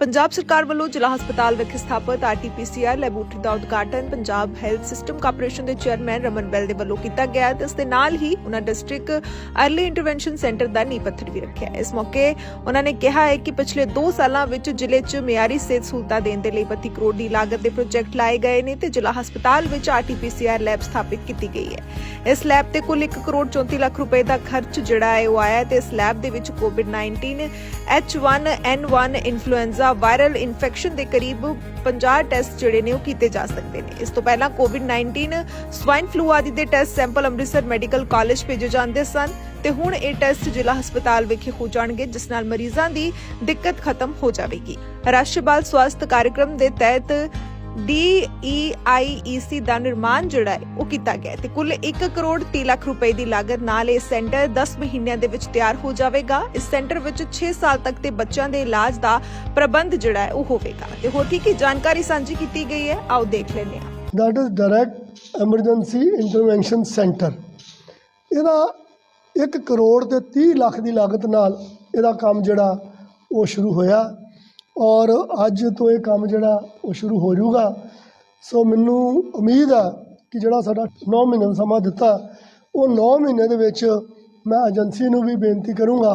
ਪੰਜਾਬ ਸਰਕਾਰ ਵੱਲੋਂ ਜ਼ਿਲ੍ਹਾ ਹਸਪਤਾਲ ਵਿਖੇ ਸਥਾਪਿਤ ਆਰਟੀਪੀਸੀਆਰ ਲੈਬੋਰੇਟਰੀ ਦਾ ਉਦਘਾਟਨ ਪੰਜਾਬ ਹੈਲਥ ਸਿਸਟਮ ਕਾਰਪੋਰੇਸ਼ਨ ਦੇ ਚੇਅਰਮੈਨ ਰਮਨ ਬੈਲ ਦੇ ਵੱਲੋਂ ਕੀਤਾ ਗਿਆ ਤੇ ਇਸ ਦੇ ਨਾਲ ਹੀ ਉਹਨਾਂ ਡਿਸਟ੍ਰਿਕਟ ਅਰਲੀ ਇੰਟਰਵੈਂਸ਼ਨ ਸੈਂਟਰ ਦਾ ਨੀਂਹ ਪੱਥਰ ਵੀ ਰੱਖਿਆ ਇਸ ਮੌਕੇ ਉਹਨਾਂ ਨੇ ਕਿਹਾ ਹੈ ਕਿ ਪਿਛਲੇ 2 ਸਾਲਾਂ ਵਿੱਚ ਜ਼ਿਲ੍ਹੇ 'ਚ ਮਿਆਰੀ ਸਿਹਤ ਸਹੂਲਤਾਂ ਦੇਣ ਦੇ ਲਈ 32 ਕਰੋੜ ਦੀ ਲਾਗਤ ਦੇ ਪ੍ਰੋਜੈਕਟ ਲਾਏ ਗਏ ਨੇ ਤੇ ਜ਼ਿਲ੍ਹਾ ਹਸਪਤਾਲ ਵਿੱਚ ਆਰਟੀਪੀਸੀਆਰ ਲੈਬ ਸਥਾਪਿਤ ਕੀਤੀ ਗਈ ਹੈ। ਇਸ ਲੈਬ ਤੇ ਕੁੱਲ 1 ਕਰੋੜ 34 ਲੱਖ ਰੁਪਏ ਦਾ ਖਰਚ ਜਿਹੜਾ ਹੈ ਉਹ ਆਇਆ ਹੈ ਤੇ ਇਸ ਲੈਬ ਦੇ ਵਿੱਚ ਕੋਵਿਡ-19 H1N1 ਇਨਫਲੂਐਂਜ਼ਾ ਵਾਇਰਲ ਇਨਫੈਕਸ਼ਨ ਦੇ ਕਰੀਬ 50 ਟੈਸਟ ਜਿਹੜੇ ਨੇ ਉਹ ਕੀਤੇ ਜਾ ਸਕਦੇ ਨੇ। ਇਸ ਤੋਂ ਪਹਿਲਾਂ ਕੋਵਿਡ-19 ਸਵਾਈਨ ਫਲੂ ਆਦਿ ਦੇ test sample Amritsar medical college ਭੇਜੇ ਜਾਂਦੇ ਸਨ ਤੇ ਹੁਣ ਇਹ ਟੈਸਟ ਜ਼ਿਲ੍ਹਾ ਹਸਪਤਾਲ ਵਿਖੇ ਹੋ ਜਾਣਗੇ, ਜਿਸ ਨਾਲ ਮਰੀਜ਼ਾਂ ਦੀ ਦਿੱਕਤ ਖਤਮ ਹੋ ਜਾਵੇਗੀ। ਰਾਸ਼ਟਰੀ ਬਾਲ ਸਵਾਸਥ ਕਾਰਜਕ੍ਰਮ ਦੇ ਤਹਿਤ DEIEC ਦਾ ਨਿਰਮਾਣ ਜਿਹੜਾ ਹੈ, ਉਹ ਕੀਤਾ ਗਿਆ ਤੇ ਕੁੱਲ 1 ਕਰੋੜ 30 ਲੱਖ ਰੁਪਏ ਦੀ ਲਾਗਤ ਨਾਲ ਇਹ ਸੈਂਟਰ 10 ਮਹੀਨਿਆਂ ਦੇ ਵਿੱਚ ਤਿਆਰ ਹੋ ਜਾਵੇਗਾ। ਇਸ ਸੈਂਟਰ ਵਿੱਚ 6 ਸਾਲ ਤੱਕ ਦੇ ਬੱਚਿਆਂ ਦੇ ਇਲਾਜ ਦਾ ਪ੍ਰਬੰਧ ਜਿਹੜਾ ਹੈ, ਉਹ ਹੋਵੇਗਾ। ਤੇ ਹੋਰ ਕੀ ਕੀ ਜਾਣਕਾਰੀ ਸਾਂਝੀ ਕੀਤੀ ਗਈ ਹੈ, ਆਓ ਦੇਖ ਲੈਂਦੇ ਹਾਂ। That is direct emergency intervention center ਇਹਦਾ 1 ਕਰੋੜ ਤੇ 30 ਲੱਖ ਦੀ ਲਾਗਤ ਨਾਲ ਇਹਦਾ ਕੰਮ ਜਿਹੜਾ ਉਹ ਸ਼ੁਰੂ ਹੋਇਆ। ਔਰ ਅੱਜ ਤੋਂ ਇਹ ਕੰਮ ਜਿਹੜਾ ਉਹ ਸ਼ੁਰੂ ਹੋ ਜਾਊਗਾ। ਸੋ ਮੈਨੂੰ ਉਮੀਦ ਆ ਕਿ ਜਿਹੜਾ ਸਾਡਾ 9 ਮਹੀਨੇ ਦਾ ਸਮਾਂ ਦਿੱਤਾ, ਉਹ 9 ਮਹੀਨੇ ਦੇ ਵਿੱਚ ਮੈਂ ਏਜੰਸੀ ਨੂੰ ਵੀ ਬੇਨਤੀ ਕਰੂੰਗਾ,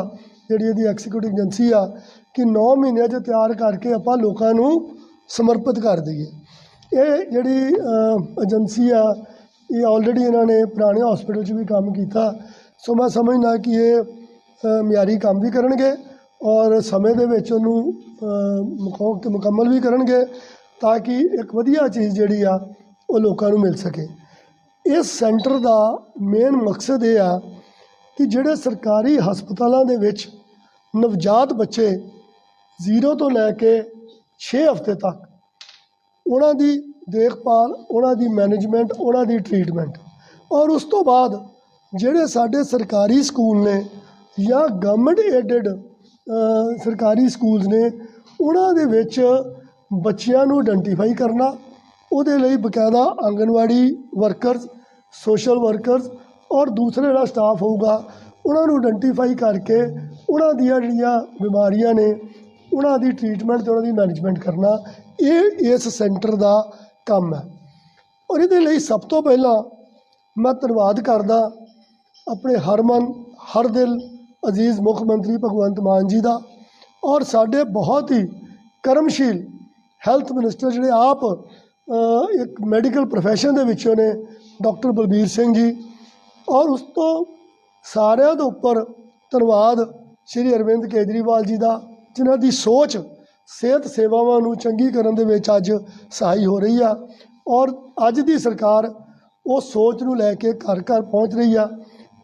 ਜਿਹੜੀ ਇਹਦੀ ਐਗਜ਼ੀਕਿਊਟਿਵ ਏਜੰਸੀ ਆ, ਕਿ 9 ਮਹੀਨਿਆਂ 'ਚ ਤਿਆਰ ਕਰਕੇ ਆਪਾਂ ਲੋਕਾਂ ਨੂੰ ਸਮਰਪਿਤ ਕਰ ਦਈਏ। ਇਹ ਜਿਹੜੀ ਏਜੰਸੀ ਆ, ਇਹ ਆਲਰੇਡੀ ਇਹਨਾਂ ਨੇ ਪੁਰਾਣੇ ਹਸਪੀਟਲ 'ਚ ਵੀ ਕੰਮ ਕੀਤਾ। ਸੋ ਮੈਂ ਸਮਝਦਾ ਕਿ ਇਹ ਮਿਆਰੀ ਕੰਮ ਵੀ ਕਰਨਗੇ। ਔਰ ਸਮੇਂ ਦੇ ਵਿੱਚ ਉਹਨੂੰ ਅ, ਮੁਕੰਮਲ ਵੀ ਕਰਨਗੇ ਤਾਂ ਕਿ ਇੱਕ ਵਧੀਆ ਚੀਜ਼ ਜਿਹੜੀ ਆ ਉਹ ਲੋਕਾਂ ਨੂੰ ਮਿਲ ਸਕੇ। ਇਸ ਸੈਂਟਰ ਦਾ ਮੇਨ ਮਕਸਦ ਇਹ ਆ ਕਿ ਜਿਹੜੇ ਸਰਕਾਰੀ ਹਸਪਤਾਲਾਂ ਦੇ ਵਿੱਚ ਨਵਜਾਤ ਬੱਚੇ 0 ਤੋਂ ਲੈ ਕੇ 6 ਹਫ਼ਤੇ ਤੱਕ ਉਹਨਾਂ ਦੀ ਦੇਖਭਾਲ ਉਹਨਾਂ ਦੀ ਮੈਨੇਜਮੈਂਟ ਉਹਨਾਂ ਦੀ ਟਰੀਟਮੈਂਟ ਔਰ ਉਸ ਤੋਂ ਬਾਅਦ ਜਿਹੜੇ ਸਾਡੇ ਸਰਕਾਰੀ ਸਕੂਲ ਨੇ ਜਾਂ ਗਵਰਨਮੈਂਟ ਏਡਡ ਸਰਕਾਰੀ ਸਕੂਲਸ ਨੇ, ਉਹਨਾਂ ਦੇ ਵਿੱਚ ਬੱਚਿਆਂ ਨੂੰ ਆਇਡੈਂਟੀਫਾਈ ਕਰਨਾ, ਉਹਦੇ ਲਈ ਬਕਾਇਦਾ ਆਂਗਨਵਾੜੀ ਵਰਕਰਸ ਸੋਸ਼ਲ ਵਰਕਰਸ ਔਰ ਦੂਸਰਾ ਜਿਹੜਾ ਸਟਾਫ ਹੋਊਗਾ, ਉਹਨਾਂ ਨੂੰ ਆਇਡੈਂਟੀਫਾਈ ਕਰਕੇ ਉਹਨਾਂ ਦੀਆਂ ਜਿਹੜੀਆਂ ਬਿਮਾਰੀਆਂ ਨੇ, ਉਹਨਾਂ ਦੀ ਟਰੀਟਮੈਂਟ ਤੇ ਉਹਨਾਂ ਦੀ ਮੈਨੇਜਮੈਂਟ ਕਰਨਾ, ਇਹ ਇਸ ਸੈਂਟਰ ਦਾ ਕੰਮ ਹੈ। ਔਰ ਇਹਦੇ ਲਈ ਸਭ ਤੋਂ ਪਹਿਲਾਂ ਮੈਂ ਧੰਨਵਾਦ ਕਰਦਾ ਆਪਣੇ ਹਰਮਨ ਹਰ ਦਿਲ ਅਜ਼ੀਜ਼ ਮੁੱਖ ਮੰਤਰੀ ਭਗਵੰਤ ਮਾਨ ਜੀ ਦਾ ਔਰ ਸਾਡੇ ਬਹੁਤ ਹੀ ਕਰਮਸ਼ੀਲ ਹੈਲਥ ਮਿਨਿਸਟਰ ਜਿਹੜੇ ਆਪ ਇੱਕ ਮੈਡੀਕਲ profession ਦੇ ਵਿੱਚੋਂ ਨੇ, ਡਾਕਟਰ ਬਲਬੀਰ ਸਿੰਘ ਜੀ। ਔਰ ਉਸ ਤੋਂ ਸਾਰਿਆਂ ਦੇ ਉੱਪਰ ਧੰਨਵਾਦ ਸ਼੍ਰੀ ਅਰਵਿੰਦ ਕੇਜਰੀਵਾਲ ਜੀ ਦਾ, ਜਿਨ੍ਹਾਂ ਦੀ ਸੋਚ, ਸਿਹਤ ਸੇਵਾਵਾਂ ਨੂੰ ਚੰਗੀ ਕਰਨ ਦੇ ਵਿੱਚ ਅੱਜ ਸਹਾਈ ਹੋ ਰਹੀ ਆ। ਔਰ ਅੱਜ ਦੀ ਸਰਕਾਰ ਉਹ ਸੋਚ ਨੂੰ ਲੈ ਕੇ ਘਰ ਘਰ ਪਹੁੰਚ ਰਹੀ ਆ।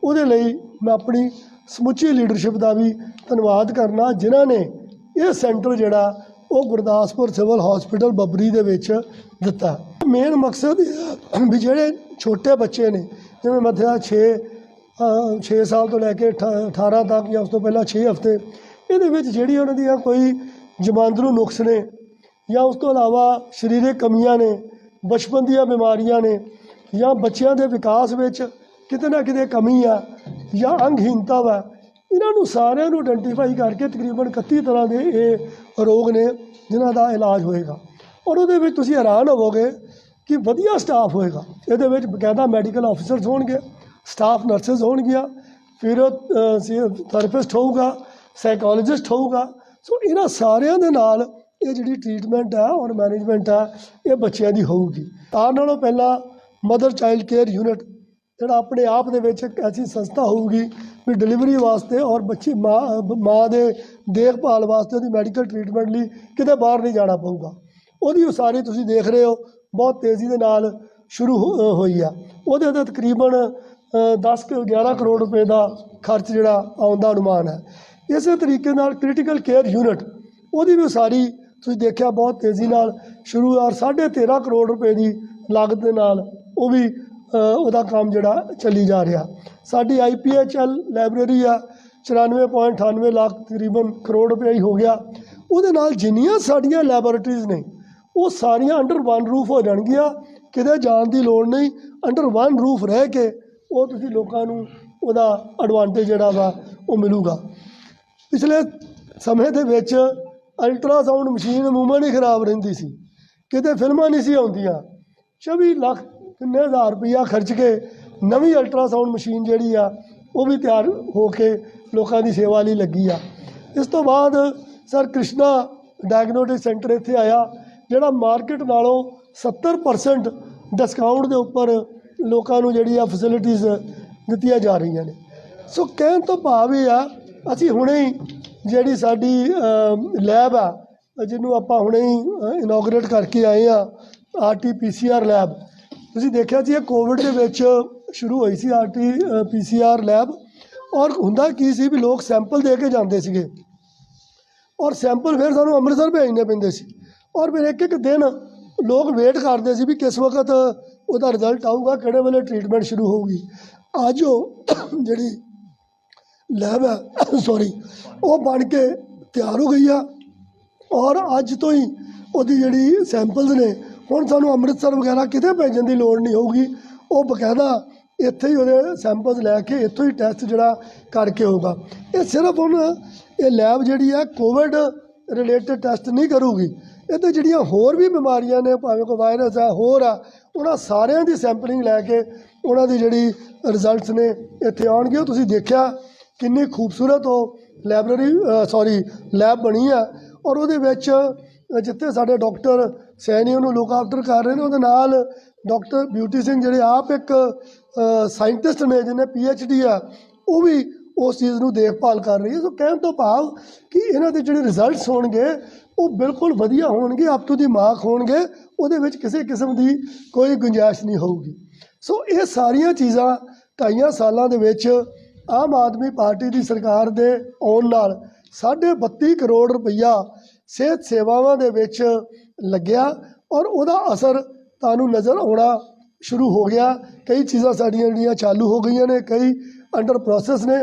ਉਹਦੇ ਲਈ ਮੈਂ ਆਪਣੀ ਸਮੁੱਚੀ ਲੀਡਰਸ਼ਿਪ ਦਾ ਵੀ ਧੰਨਵਾਦ ਕਰਨਾ, ਜਿਨ੍ਹਾਂ ਨੇ ਇਹ ਸੈਂਟਰ ਜਿਹੜਾ, ਉਹ ਗੁਰਦਾਸਪੁਰ ਸਿਵਲ ਹਸਪੀਟਲ ਬੱਬਰੀ ਦੇ ਵਿੱਚ ਦਿੱਤਾ। ਮੇਨ ਮਕਸਦ ਇਹ ਵੀ ਜਿਹੜੇ ਛੋਟੇ ਬੱਚੇ ਨੇ, ਜਿਵੇਂ ਮੱਥਿਆ 6 6 ਸਾਲ ਤੋਂ ਲੈ ਕੇ 18 ਤੱਕ ਜਾਂ ਉਸ ਤੋਂ ਪਹਿਲਾਂ 6 ਹਫ਼ਤੇ, ਇਹਦੇ ਵਿੱਚ ਜਿਹੜੀ ਉਹਨਾਂ ਦੀਆਂ ਕੋਈ ਜਮਾਂਦਰੂ ਨੁਕਸ ਨੇ ਜਾਂ ਉਸ ਤੋਂ ਇਲਾਵਾ ਸਰੀਰਕ ਕਮੀਆਂ ਨੇ, ਬਚਪਨ ਦੀਆਂ ਬਿਮਾਰੀਆਂ ਨੇ ਜਾਂ ਬੱਚਿਆਂ ਦੇ ਵਿਕਾਸ ਵਿੱਚ ਕਿਤੇ ਨਾ ਕਿਤੇ ਕਮੀ ਆ ਜਾਂ ਅੰਗਹੀਨਤਾ ਵਾ, ਇਹਨਾਂ ਨੂੰ ਸਾਰਿਆਂ ਨੂੰ ਆਇਡੈਂਟੀਫਾਈ ਕਰਕੇ ਤਕਰੀਬਨ 31 ਤਰ੍ਹਾਂ ਦੇ ਇਹ ਰੋਗ ਨੇ ਜਿਨ੍ਹਾਂ ਦਾ ਇਲਾਜ ਹੋਏਗਾ। ਔਰ ਉਹਦੇ ਵਿੱਚ ਤੁਸੀਂ ਹੈਰਾਨ ਹੋਵੋਗੇ ਕਿ ਵਧੀਆ ਸਟਾਫ ਹੋਏਗਾ। ਇਹਦੇ ਵਿੱਚ ਬਕਾਇਦਾ ਮੈਡੀਕਲ ਆਫੀਸਰਸ ਹੋਣਗੇ ਸਟਾਫ ਨਰਸਸ ਹੋਣਗੀਆਂ, ਫਿਰ ਥੈਰੇਪਿਸਟ ਹੋਊਗਾ ਸਾਈਕੋਲੋਜਿਸਟ ਹੋਊਗਾ। ਸੋ ਇਹਨਾਂ ਸਾਰਿਆਂ ਦੇ ਨਾਲ ਇਹ ਜਿਹੜੀ ਟ੍ਰੀਟਮੈਂਟ ਹੈ ਔਰ ਮੈਨੇਜਮੈਂਟ ਹੈ ਇਹ ਬੱਚਿਆਂ ਦੀ ਹੋਊਗੀ। ਤਾਂ ਨਾਲੋਂ ਪਹਿਲਾਂ ਮਦਰ ਚਾਈਲਡ ਕੇਅਰ ਯੂਨਿਟ ਜਿਹੜਾ ਆਪਣੇ ਆਪ ਦੇ ਵਿੱਚ ਇੱਕ ਐਸੀ ਸੰਸਥਾ ਹੋਊਗੀ ਵੀ ਡਿਲੀਵਰੀ ਵਾਸਤੇ ਔਰ ਬੱਚੀ ਮਾਂ ਮਾਂ ਦੇ ਦੇਖਭਾਲ ਵਾਸਤੇ ਉਹਦੀ ਮੈਡੀਕਲ ਟ੍ਰੀਟਮੈਂਟ ਲਈ ਕਿਤੇ ਬਾਹਰ ਨਹੀਂ ਜਾਣਾ ਪਊਗਾ। ਉਹਦੀ ਉਸਾਰੀ ਤੁਸੀਂ ਦੇਖ ਰਹੇ ਹੋ ਬਹੁਤ ਤੇਜ਼ੀ ਦੇ ਨਾਲ ਸ਼ੁਰੂ ਹੋ- ਹੋਈ ਆ। ਉਹਦੇ ਤੇ ਤਕਰੀਬਨ ਅ, 10 11 ਕਰੋੜ ਰੁਪਏ ਦਾ ਖਰਚ ਜਿਹੜਾ ਆਉਣ ਦਾ ਅਨੁਮਾਨ ਹੈ। ਇਸੇ ਤਰੀਕੇ ਨਾਲ ਕ੍ਰਿਟੀਕਲ ਕੇਅਰ ਯੂਨਿਟ ਉਹਦੀ ਵੀ ਉਸਾਰੀ ਤੁਸੀਂ ਦੇਖਿਆ ਬਹੁਤ ਤੇਜ਼ੀ ਨਾਲ ਸ਼ੁਰੂ ਔਰ 13.5 ਕਰੋੜ ਰੁਪਏ ਦੀ ਲਾਗਤ ਦੇ ਨਾਲ ਉਹ ਵੀ ਉਹਦਾ ਕੰਮ ਜਿਹੜਾ ਚੱਲੀ ਜਾ ਰਿਹਾ। ਸਾਡੀ ਆਈਪੀਐਚਐਲ ਲਾਇਬ੍ਰੇਰੀ ਆ 94.98 ਲੱਖ ਤਕਰੀਬਨ ਕਰੋੜ ਰੁਪਏ ਹੀ ਹੋ ਗਿਆ। ਉਹਦੇ ਨਾਲ ਜਿੰਨੀਆਂ ਸਾਡੀਆਂ ਲੈਬੋਰੇਟਰੀਜ਼ ਨੇ, ਉਹ ਸਾਰੀਆਂ ਅੰਡਰ ਵਨ ਰੂਫ ਹੋ ਜਾਣਗੀਆਂ। ਕਿਤੇ ਜਾਣ ਦੀ ਲੋੜ ਨਹੀਂ, ਅੰਡਰ ਵਨ ਰੂਫ ਰਹਿ ਕੇ ਉਹ ਤੁਸੀਂ ਲੋਕਾਂ ਨੂੰ ਉਹਦਾ ਐਡਵਾਂਟੇਜ ਜਿਹੜਾ ਵਾ, ਉਹ ਮਿਲੂਗਾ। ਪਿਛਲੇ ਸਮੇਂ ਦੇ ਵਿੱਚ ਅਲਟਰਾਸਾਊਂਡ ਮਸ਼ੀਨ ਅਮੂਮਨ ਹੀ ਖਰਾਬ ਰਹਿੰਦੀ ਸੀ। ਕਿਤੇ ਫਿਲਮਾਂ ਨਹੀਂ ਸੀ ਆਉਂਦੀਆਂ। 24 ਲੱਖ ਕਿੰਨੇ ਹਜ਼ਾਰ ਰੁਪਈਆ ਖਰਚ ਕੇ ਨਵੀਂ ਅਲਟਰਾਸਾਊਂਡ ਮਸ਼ੀਨ ਜਿਹੜੀ ਆ, ਉਹ ਵੀ ਤਿਆਰ ਹੋ ਕੇ ਲੋਕਾਂ ਦੀ ਸੇਵਾ ਲਈ ਲੱਗੀ ਆ। ਇਸ ਤੋਂ ਬਾਅਦ ਸਰ ਕ੍ਰਿਸ਼ਨਾ ਡਾਇਗਨੋਸਟਿਕ ਸੈਂਟਰ ਇੱਥੇ ਆਇਆ, ਜਿਹੜਾ ਮਾਰਕੀਟ ਨਾਲੋਂ 70% ਡਿਸਕਾਊਂਟ ਦੇ ਉੱਪਰ ਲੋਕਾਂ ਨੂੰ ਜਿਹੜੀ ਆ ਫੈਸਿਲਿਟੀਆਂ ਦਿੱਤੀਆਂ ਜਾ ਰਹੀਆਂ ਨੇ। ਸੋ ਕਹਿਣ ਤੋਂ ਭਾਵ ਇਹ ਆ, ਅਸੀਂ ਹੁਣੇ ਹੀ ਜਿਹੜੀ ਸਾਡੀ ਲੈਬ ਆ, ਜਿਹਨੂੰ ਆਪਾਂ ਹੁਣੇ ਹੀ ਇਨੋਗਰੇਟ ਕਰਕੇ ਆਏ ਆ, ਆਰਟੀ ਪੀਸੀਆਰ ਲੈਬ ਤੁਸੀਂ ਦੇਖਿਆ ਜੀ, ਇਹ ਕੋਵਿਡ ਦੇ ਵਿੱਚ ਸ਼ੁਰੂ ਹੋਈ ਸੀ ਆਰਟੀ ਪੀਸੀਆਰ ਲੈਬ ਔਰ ਹੁੰਦਾ ਕੀ ਸੀ ਵੀ ਲੋਕ ਸੈਂਪਲ ਦੇ ਕੇ ਜਾਂਦੇ ਸੀਗੇ। ਔਰ ਸੈਂਪਲ ਫਿਰ ਸਾਨੂੰ ਅੰਮ੍ਰਿਤਸਰ ਭੇਜਣੇ ਪੈਂਦੇ ਸੀ। ਔਰ ਫਿਰ ਇੱਕ ਇੱਕ ਦਿਨ ਲੋਕ ਵੇਟ ਕਰਦੇ ਸੀ ਵੀ ਕਿਸ ਵਕਤ ਉਹਦਾ ਰਿਜ਼ਲਟ ਆਊਗਾ, ਕਿਹੜੇ ਵੇਲੇ ਟ੍ਰੀਟਮੈਂਟ ਸ਼ੁਰੂ ਹੋਊਗੀ। ਅੱਜ ਉਹ ਜਿਹੜੀ ਲੈਬ ਹੈ ਸੌਰੀ ਉਹ ਬਣ ਕੇ ਤਿਆਰ ਹੋ ਗਈ ਆ। ਔਰ ਅੱਜ ਤੋਂ ਹੀ ਉਹਦੀ ਜਿਹੜੀ ਸੈਂਪਲਸ ਨੇ ਹੁਣ ਸਾਨੂੰ ਅੰਮ੍ਰਿਤਸਰ ਵਗੈਰਾ ਕਿਤੇ ਭੇਜਣ ਦੀ ਲੋੜ ਨਹੀਂ ਹੋਊਗੀ। ਉਹ ਬਕਾਇਦਾ ਇੱਥੇ ਹੀ ਉਹਦੇ ਸੈਂਪਲਸ ਲੈ ਕੇ ਇੱਥੋਂ ਹੀ ਟੈਸਟ ਜਿਹੜਾ ਕਰਕੇ ਹੋਊਗਾ ਇਹ ਸਿਰਫ ਹੁਣ ਇਹ ਲੈਬ ਜਿਹੜੀ ਆ ਕੋਵਿਡ ਰਿਲੇਟਡ ਟੈਸਟ ਨਹੀਂ ਕਰੂਗੀ। ਇਹ ਤੇ ਜਿਹੜੀਆਂ ਹੋਰ ਵੀ ਬਿਮਾਰੀਆਂ ਨੇ, ਭਾਵੇਂ ਕੋਈ ਵਾਇਰਸ ਆ, ਹੋਰ ਆ, ਉਹਨਾਂ ਸਾਰਿਆਂ ਦੀ ਸੈਂਪਲਿੰਗ ਲੈ ਕੇ ਉਹਨਾਂ ਦੀ ਜਿਹੜੀ ਰਿਜ਼ਲਟਸ ਨੇ ਇੱਥੇ ਆਉਣਗੇ। ਉਹ ਤੁਸੀਂ ਦੇਖਿਆ ਕਿੰਨੀ ਖੂਬਸੂਰਤ ਉਹ ਲਾਇਬ੍ਰੇਰੀ ਸੌਰੀ ਲੈਬ ਬਣੀ ਆ। ਔਰ ਉਹਦੇ ਵਿੱਚ ਜਿੱਥੇ ਸਾਡੇ ਡਾਕਟਰ ਸੈਣੀ ਉਹਨੂੰ ਲੁੱਕ ਆਫਟਰ ਕਰ ਰਹੇ ਨੇ, ਉਹਦੇ ਨਾਲ ਡਾਕਟਰ ਬਿਊਟੀ ਸਿੰਘ ਜਿਹੜੇ ਆਪ ਇੱਕ ਸਾਇੰਟਿਸਟ ਨੇ, ਜਿਹਨੇ ਪੀ ਐਚ ਡੀ ਆ, ਉਹ ਵੀ ਉਸ ਚੀਜ਼ ਨੂੰ ਦੇਖਭਾਲ ਕਰ ਰਹੀ ਹੈ। ਸੋ ਕਹਿਣ ਤੋਂ ਭਾਵ ਕਿ ਇਹਨਾਂ ਦੇ ਜਿਹੜੇ ਰਿਜ਼ਲਟਸ ਹੋਣਗੇ, ਉਹ ਬਿਲਕੁਲ ਵਧੀਆ ਹੋਣਗੇ ਅਪ ਟੂ ਦੀ ਮਾਰਕ ਹੋਣਗੇ, ਉਹਦੇ ਵਿੱਚ ਕਿਸੇ ਕਿਸਮ ਦੀ ਕੋਈ ਗੁੰਜਾਇਸ਼ ਨਹੀਂ ਹੋਊਗੀ। ਸੋ ਇਹ ਸਾਰੀਆਂ ਚੀਜ਼ਾਂ ਢਾਈਆਂ ਸਾਲਾਂ ਦੇ ਵਿੱਚ ਆਮ ਆਦਮੀ ਪਾਰਟੀ ਦੀ ਸਰਕਾਰ ਦੇ ਆਉਣ ਨਾਲ ਸਾਢੇ 32 ਕਰੋੜ ਰੁਪਈਆ ਸਿਹਤ ਸੇਵਾਵਾਂ ਦੇ ਵਿੱਚ ਲੱਗਿਆ ਔਰ ਉਹਦਾ ਅਸਰ ਤੁਹਾਨੂੰ ਨਜ਼ਰ ਆਉਣਾ ਸ਼ੁਰੂ ਹੋ ਗਿਆ। ਕਈ ਚੀਜ਼ਾਂ ਸਾਡੀਆਂ ਜਿਹੜੀਆਂ ਚਾਲੂ ਹੋ ਗਈਆਂ ਨੇ, ਕਈ ਅੰਡਰ ਪ੍ਰੋਸੈਸ ਨੇ।